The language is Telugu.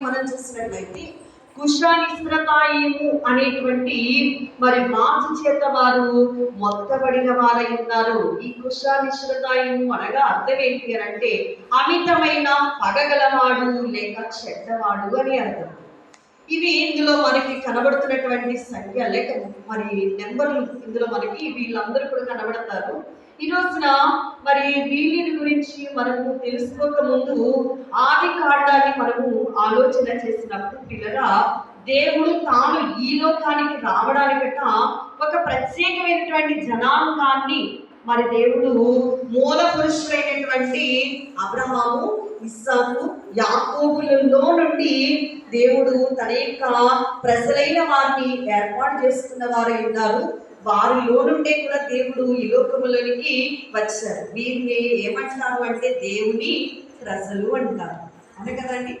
మనం చూసినట్లయితే కుషానిస్రతాయిము అనేటువంటి మరి రాజు చేత వారు మొత్తబడిన వారై ఉన్నారు. ఈ కుషానిశ్రతాయిము అనగా అర్థం ఏంటి అని అంటే అమితమైన పగగలవాడు లేక చెడ్డవాడు అని అర్థం. ఇవి ఇందులో మనకి కనబడుతున్నటువంటి సంఖ్య లేక మరి నెంబర్లు ఇందులో మనకి వీళ్ళందరూ కూడా కనబడతారు. ఈ రోజున మరి వీళ్ళని గురించి మనము తెలుసుకోక ముందు ఆ కాండాన్ని మనము ఆలోచన చేసినప్పుడు పిల్లరా దేవుడు తాను ఈ లోకానికి రావడానికట ఒక ప్రత్యేకమైనటువంటి జనాంగాన్ని మరి దేవుడు మూల పురుషులైనటువంటి అబ్రహాము ఇస్సాకు యాకోబులలో నుండి దేవుడు తన యొక్క ప్రజలైన వారిని ఏర్పాటు చేసుకున్న వారు ఉన్నారు. వారిలో నుండే కూడా దేవుడు ఈ లోకములోనికి వచ్చారు. వీరిని ఏమంటారు అంటే దేవుని ప్రజలు అంటారు. అంతే కదండి.